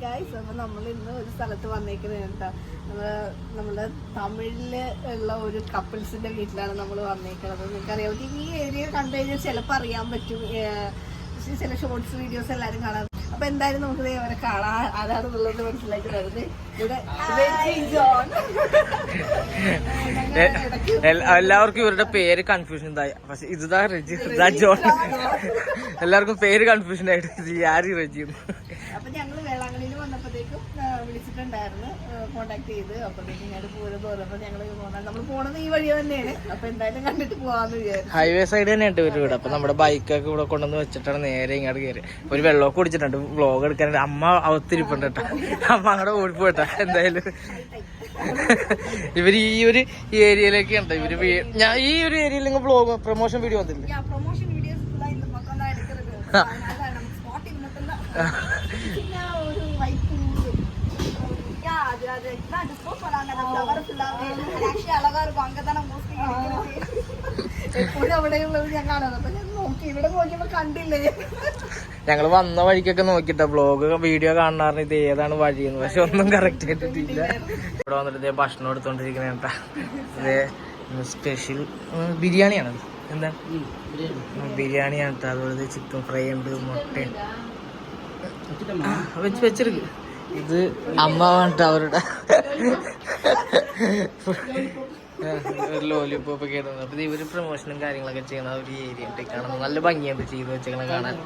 Guys അപ്പൊ നമ്മൾ ഇന്ന് ഒരു സ്ഥലത്ത് വന്നേക്കുന്നത് എന്താ നമ്മൾ നമ്മുടെ തമിഴിൽ ഉള്ള ഒരു കപ്പിൾസിന്റെ വീട്ടിലാണ് നമ്മൾ വന്നേക്കുന്നത് നിങ്ങൾക്കറിയാം ഈ ഏരിയ കണ്ടു കഴിഞ്ഞാൽ ചിലപ്പോൾ അറിയാൻ പറ്റും. ചില ഷോർട്സ് വീഡിയോസ് എല്ലാവരും കാണാം അപ്പൊ എന്തായാലും നമുക്ക് അവരെ കാണാൻ ആരാണെന്നുള്ളത് മനസ്സിലാക്കി തരുന്നത് എല്ലാവർക്കും ഇവരുടെ പേര് കൺഫ്യൂഷൻ ഉണ്ടായി പക്ഷെ ഇതാ റെജി. ഇതാ ജോൺ. എല്ലാവർക്കും പേര് കൺഫ്യൂഷൻ ആയിട്ട്. ആര് റെജി അപ്പൊ ഞങ്ങൾ വേളാങ്കണ്ണിയിൽ വന്നപ്പോഴത്തേക്കും ആ, കണ്ടിട്ടുണ്ടായിരുന്നു. കോണ്ടാക്ട് ചെയ്ത്. അപ്പോഴത്തേക്ക് ഞാൻ പൂരം തോന്നപ്പോൾ ഞങ്ങൾ പോകണം നമ്മൾ പോണത് ഈ വഴി തന്നെയാണ്. അപ്പൊ എന്തായാലും കണ്ടിട്ട് പോവാന്ന് വിചാരിച്ചു. ഹൈവേ സൈഡ് തന്നെ ഉണ്ട് വീട്. അപ്പൊ നമ്മുടെ ബൈക്കൊക്കെ ഇവിടെ കൊണ്ടുവന്ന് വെച്ചിട്ടാണ് നേരെ ഇങ്ങോട്ട് കയറി ഒരു വെള്ളമൊക്കെ കുടിച്ചിട്ടുണ്ട്. വ്ളോഗ് എടുക്കാനായിട്ട്. അമ്മ അവത്തിരിപ്പുണ്ട് കേട്ടോ. അമ്മ അങ്ങോട്ട് ഓടിപ്പോട്ടാ എന്തായാലും. ഇവർ ഈ ഒരു ഏരിയയിലൊക്കെ ഉണ്ട്. ഇവർ ഞാൻ ഈ ഒരു ഏരിയയിൽ നിങ്ങൾ വ്ളോഗ് പ്രൊമോഷൻ വീഡിയോ വന്നില്ലേ പ്രൊമോഷൻ വീഡിയോസ് அது அது தான் டிஸ்போஸ் பண்ணாங்க அந்த ஃப்ளவர் ஃபுல்லாகவே ஆக்சுவலி அழகா இருக்கும் அங்கே தான் மோஸ்ட்லி എപ്പോഴും അവിടെയുള്ളത് ഞാൻ കാണാറ് അപ്പൊ ഞാൻ നോക്കി ഇവിടെ നോക്കിയപ്പോ കണ്ടില്ലേ ഞങ്ങൾ വന്ന വഴിക്കൊക്കെ നോക്കിട്ട വ്ളോഗ് വീഡിയോ കാണാറുണ്ട് ഇത് ഏതാണ് വഴിയെന്ന് പക്ഷെ ഒന്നും കറക്റ്റ് ആയിട്ടില്ല ഇവിടെ വന്നിട്ട് ഇതേ ഭക്ഷണം എടുത്തോണ്ടിരിക്കണ കേട്ടാ ഇതേ സ്പെഷ്യൽ ബിരിയാണിയാണ് എന്താ ബിരിയാണിയാണ് കേട്ടോ അതുപോലെ ചിക്കൻ ഫ്രൈ ഉണ്ട് മുട്ട വെച്ച് വെച്ചെടുക്ക് ഇത് അമ്മ വേണ്ട അവരുടെ ഒരു ലോലിപ്പോപ്പ് ഒക്കെ ഇടുന്നത്. അപ്പൊ ഇവർ പ്രൊമോഷനും കാര്യങ്ങളൊക്കെ ചെയ്യുന്ന ഒരു ഏരിയ ഉണ്ട്. നല്ല ഭംഗിയുണ്ട് ചെയ്ത് വെച്ചേക്കണ കാണാൻ.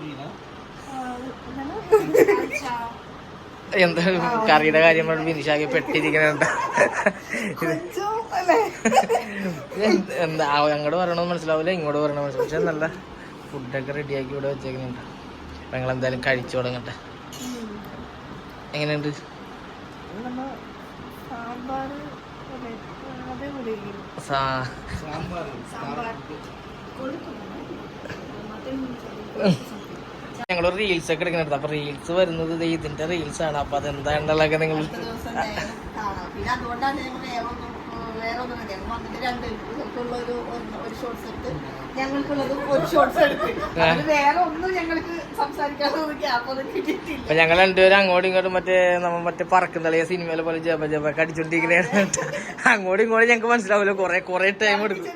എന്താ കറിയുടെ കാര്യം പറഞ്ഞ് ഫിനിഷാക്കി പെട്ടിരിക്കണ എന്താ അങ്ങോട്ട് പറയണമെന്ന് മനസ്സിലാവില്ല ഇങ്ങോട്ട് പറയണമെന്ന് മനസ്സിലാവും പക്ഷെ നല്ല ഫുഡൊക്കെ റെഡിയാക്കി ഇവിടെ വെച്ചേക്കുന്നുണ്ട്. അപ്പൊ ഞങ്ങൾ എന്തായാലും കഴിച്ചു തുടങ്ങട്ടെ. എങ്ങനെയുണ്ട്? ഞങ്ങൾ റീൽസ് ഒക്കെ എടുക്കുന്നുണ്ട്. അപ്പൊ റീൽസ് വരുന്നത് ദേ ഇതിന്റെ റീൽസ് ആണ്. അപ്പൊ അതെന്താണെന്നുള്ളതൊക്കെ നിങ്ങൾ അതുകൊണ്ടാണ് വേറെ ഒന്നും. ഞങ്ങൾ വന്നിട്ട് രണ്ട് ഞങ്ങൾക്കുള്ള ഒരു ഒന്ന് ഒരു ഷോർട്സ് എടുത്ത് ഞങ്ങൾക്കുള്ളത് ഒരു ഷോർട്സ് എടുത്ത്. അത് വേറെ ഒന്നും ഞങ്ങൾക്ക് സംസാരിക്കാനുള്ള ഗ്യാപ്പ് ഒന്നും കിട്ടിയിട്ടില്ല. അപ്പൊ ഞങ്ങൾ രണ്ടുപേരും അങ്ങോട്ടും ഇങ്ങോട്ടും മറ്റേ നമ്മ മറ്റേ പറക്കും തളിയ സിനിമയിലെ പോലെ ജപ ജപ കടിച്ചോണ്ടിരിക്കുന്ന അങ്ങോട്ടും ഇങ്ങോട്ടും ഞങ്ങൾക്ക് മനസ്സിലാവില്ല കൊറേ കൊറേ ടൈം എടുക്കും.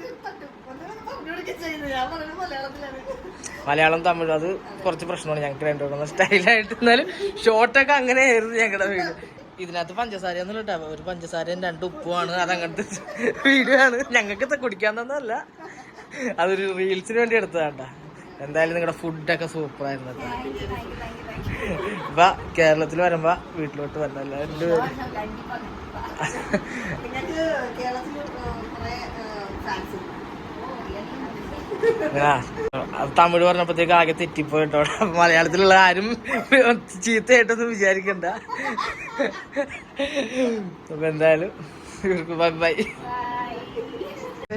മലയാളം തമിഴ് അത് കുറച്ച് പ്രശ്നമാണ് ഞങ്ങൾക്ക് രണ്ടുപേരും സ്റ്റൈലായിട്ട് എന്നാലും ഷോർട്ടൊക്കെ അങ്ങനെ ആയിരുന്നു ഞങ്ങളുടെ വീട്. ഇതിനകത്ത് പഞ്ചസാര ഒന്നും ഇട്ടാ ഒരു പഞ്ചസാരയും രണ്ട് ഉപ്പുമാണ്. അത് അങ്ങനത്തെ വീഡിയോ ആണ്. ഞങ്ങൾക്ക് കുടിക്കാൻ തന്നല്ല അതൊരു റീൽസിന് വേണ്ടി എടുത്തതാണ്ട എന്തായാലും നിങ്ങളുടെ ഫുഡൊക്കെ സൂപ്പറായിരുന്നു ആയിരുന്നു ഇപ്പൊ കേരളത്തിൽ വരുമ്പോ വീട്ടിലോട്ട് വരണല്ല രണ്ടുപേരും. കേരളത്തിൽ തമിഴ് പറഞ്ഞപ്പോഴത്തേക്ക് ആകെ തെറ്റിപ്പോയിട്ടോ മലയാളത്തിലുള്ള ആരും ചീത്തയായിട്ടൊന്നും വിചാരിക്കണ്ട. അപ്പൊ എന്തായാലും ഇവർക്ക് ബൈ ബൈ.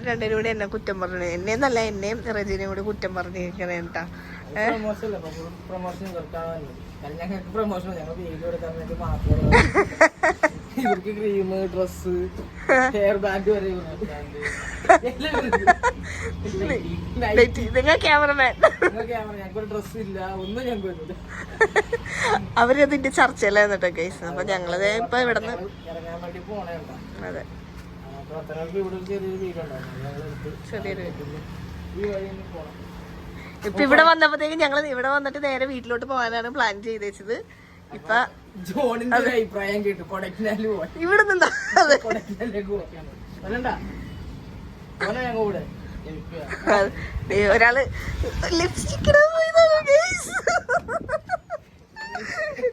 രണ്ടുപേരും കൂടെ എന്നെ കുറ്റം പറഞ്ഞു. എന്നെ നല്ല എന്നെയും റജിനെയും കൂടി കുറ്റം പറഞ്ഞിരിക്കണേ കേട്ടാ പ്രൊമോഷൻ പ്രൊമോഷൻ ഞങ്ങൾക്ക് പ്രൊമോഷൻ ഞങ്ങൾ വീഡിയോ എടുക്കാൻ വേണ്ടി മാത്രം ഇവർക്ക് ക്രീം ഡ്രസ് ഹെയർ ബാൻഡ് വരെ നിങ്ങൾ ക്യാമറമാൻ അവരതിന്റെ കേട്ടോ കേസ് അപ്പൊ ഞങ്ങളത് ഇപ്പൊ ഇവിടുന്ന് അതെ. ഇവിടെ ചെറിയൊരു പോണം. ഇപ്പൊ ഇവിടെ വന്നപ്പോഴത്തേക്ക് ഞങ്ങൾ ഇവിടെ വന്നിട്ട് നേരെ വീട്ടിലോട്ട് പോകാനാണ് പ്ലാൻ ചെയ്തേച്ചത്. ഇപ്പൊ ജോണിന്റെ അഭിപ്രായം കേട്ടു. കൊടക്കിനാല് പോവാൻ ഇവിടെ നിന്നാ കൊടക്കിനാലേക്ക് പോവാൻ ഒരാൾ ലിപ്സ്റ്റിക് ഇടാൻ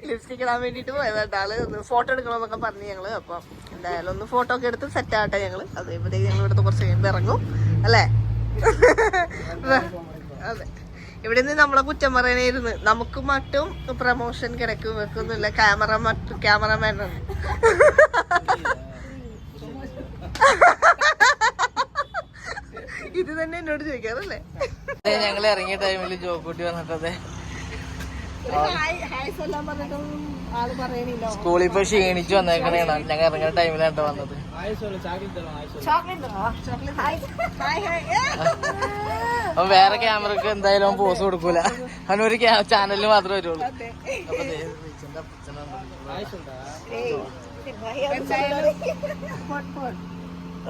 ലിപ്സ്റ്റിക് ഇടാൻ വേണ്ടിട്ട് പോയതാട്ടോ ആൾ ഫോട്ടോ എടുക്കണമെന്നൊക്കെ പറഞ്ഞു ഞങ്ങൾ. അപ്പൊ എന്തായാലും ഒന്ന് ഫോട്ടോ ഒക്കെ എടുത്ത് സെറ്റ് ആട്ടെ ഞങ്ങൾ. അതേപോലെ ഞങ്ങൾ ഇവിടുത്തെ കുറച്ച് കഴിയുമ്പോൾ ഇറങ്ങും. അല്ലേ? അതെ. ഇവിടെ നിന്ന് നമ്മളെ കുറ്റം പറയണേരുന്നു നമുക്ക് മറ്റും പ്രമോഷൻ കിടക്കും. വെക്കുന്നില്ല ക്യാമറ മറ്റു ക്യാമറമാൻ ഇത് തന്നെ എന്നോട് ചോദിക്കാറല്ലേ? ഞങ്ങൾ ഇറങ്ങിയ ടൈമിൽ ജോക്കൂട്ടി വന്നിട്ടതെ. സ്കൂളിൽ പോയി ക്ഷീണിച്ചു വന്നേക്കണേ. ഞങ്ങൾ ഇറങ്ങിയ ടൈമിലാണ് വന്നത്. അപ്പൊ വേറെ ക്യാമറക്ക് എന്തായാലും പോസ് കൊടുക്കൂല. ഒരു ചാനലിൽ മാത്രമേ വരുള്ളൂ. അതെ.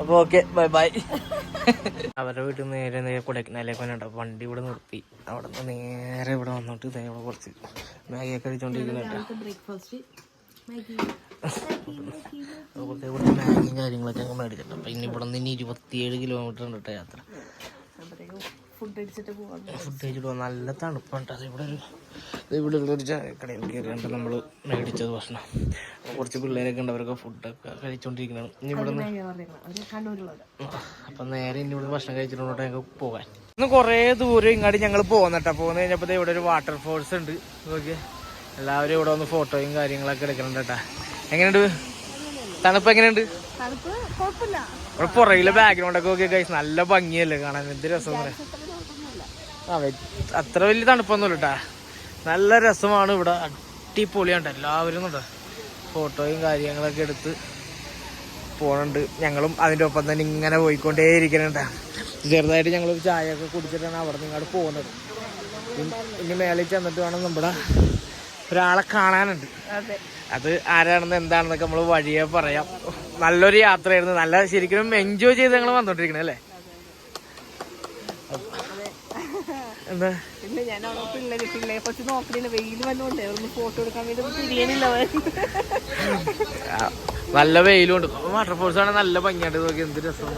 അപ്പൊ ഓക്കെ ബൈ ബൈ. അവരുടെ വീട്ടിൽ നിന്ന് നേരെ നേരെ കൊടൈക്കനാലേക്ക് വന്നിട്ട് വണ്ടി ഇവിടെ നിർത്തി. അവിടെ നിന്ന് നേരെ ഇവിടെ വന്നിട്ട് ഇതേ ഇവിടെ കുറച്ച് മാഗിയൊക്കെ കഴിച്ചോണ്ടിരിക്കുന്നുണ്ട് ബ്രേക്ക്ഫാസ്റ്റ് അതുപോലത്തെ ഇവിടെ മാഗിയും കാര്യങ്ങളൊക്കെ അങ്ങ് മേടിച്ചിട്ടുണ്ട്. അപ്പൊ ഇനി ഇവിടെ നിന്ന് ഇനി ഇരുപത്തിയേഴ് കിലോമീറ്റർ ഉണ്ട് കേട്ടോ യാത്ര. ഫുഡ് അടിച്ചിട്ട് പോകാം ഫുഡ് കഴിച്ചിട്ട് നല്ല തണുപ്പുണ്ട് അത് ഇവിടെ ഒരു ഇവിടെ ഉള്ളൊരു ചായക്കടയിൽ കയറിയുണ്ട് നമ്മൾ മേടിച്ചത് ഭക്ഷണം. കുറച്ച് പിള്ളേരൊക്കെ ഉണ്ട് അവരൊക്കെ ഫുഡൊക്കെ കഴിച്ചോണ്ടിരിക്കണം ഇനി ഇവിടെ അപ്പം നേരെ ഇനി ഇവിടെ ഭക്ഷണം കഴിച്ചിട്ടോട്ട് ഞങ്ങൾക്ക് പോകാൻ ഇന്ന് കുറേ ദൂരം ഇങ്ങോട്ട് ഞങ്ങൾ പോകുന്നട്ടാ പോകുന്ന കഴിഞ്ഞപ്പോ ദേ ഇവിടെ ഒരു വാട്ടർ ഫോൾസ് ഉണ്ട്. നോക്കി എല്ലാവരും ഇവിടെ വന്ന് ഫോട്ടോയും കാര്യങ്ങളൊക്കെ എടുക്കണുണ്ട് കേട്ടാ. എങ്ങനെയുണ്ട്? തണുപ്പ് എങ്ങനെയുണ്ട്? ഇവിടെ പുറകിലെ ബാക്ക്ഗ്രൗണ്ട് ഒക്കെ നോക്കിയ കഴിച്ച് നല്ല ഭംഗിയല്ലേ കാണാൻ? എന്ത് രസം ആ അത്ര വലിയ തണുപ്പൊന്നുമില്ല കേട്ടാ. നല്ല രസമാണ് ഇവിടെ. അടിപൊളിയാണ് എല്ലാവരും ഉണ്ട് ഫോട്ടോയും കാര്യങ്ങളൊക്കെ എടുത്ത് പോണുണ്ട്. ഞങ്ങളും അതിന്റെ ഒപ്പം തന്നെ ഇങ്ങനെ പോയിക്കൊണ്ടേ ഇരിക്കണുണ്ട് ചെറുതായിട്ട് ഞങ്ങളൊരു ഒക്കെ കുടിച്ചിട്ടാണ് അവിടെ നിന്ന് ഇങ്ങോട്ട് പോകുന്നത്. ഇനി മേളിൽ ചെന്നിട്ട് വേണം നമ്മുടെ ഒരാളെ കാണാനുണ്ട്. അതെ. ആരാണെന്ന് എന്താണെന്നൊക്കെ നമ്മൾ വഴിയെ പറയാം. നല്ലൊരു യാത്രയായിരുന്നു. നല്ല ശരിക്കും എൻജോയ് ചെയ്ത് ഞങ്ങൾ വന്നോണ്ടിരിക്കണേ അല്ലേ? എന്താ? വെയിലും ഞാൻ വാട്ടർ പിള്ളേര് പിള്ളേരെ കുറച്ച് നോക്കണില്ല വെയിൽ വന്നുകൊണ്ടേ ഒന്ന് ഫോട്ടോ എടുക്കാൻ വേണ്ടി നല്ല വെയിലുണ്ട്. വാട്ടർഫോൾസ് ആണ് നല്ല ഭംഗിയായിട്ട് നോക്കി എന്ത് രസം.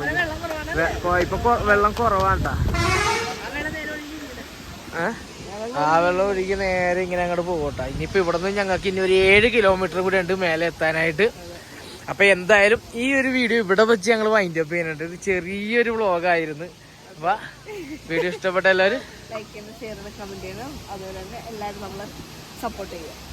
ഇപ്പൊ വെള്ളം കുറവാണ്ടാ ഏഹ് ആ വെള്ളം ഒഴുകി നേരെ ഇങ്ങനെ അങ്ങോട്ട് പോകട്ടെ. ഇനിയിപ്പോ ഇവിടെ നിന്ന് ഞങ്ങൾക്ക് ഇനി ഒരു ഏഴ് കിലോമീറ്റർ കൂടെ ഉണ്ട് മേലെ എത്താനായിട്ട്. അപ്പൊ എന്തായാലും ഈ ഒരു വീഡിയോ ഇവിടെ വെച്ച് ഞങ്ങൾ വൈൻഡ് അപ്പ് ചെയ്യുന്നുണ്ട്. ഇത് ചെറിയൊരു വ്ളോഗായിരുന്നു അപ്പൊ വീഡിയോ ഇഷ്ടപ്പെട്ട എല്ലാവരും ലൈക്ക് ചെയ്യണം ഷെയർ ചെയ്യണം കമന്റ് ചെയ്യണം. അതുപോലെ തന്നെ എല്ലാവരും നമ്മളെ സപ്പോർട്ട് ചെയ്യുക.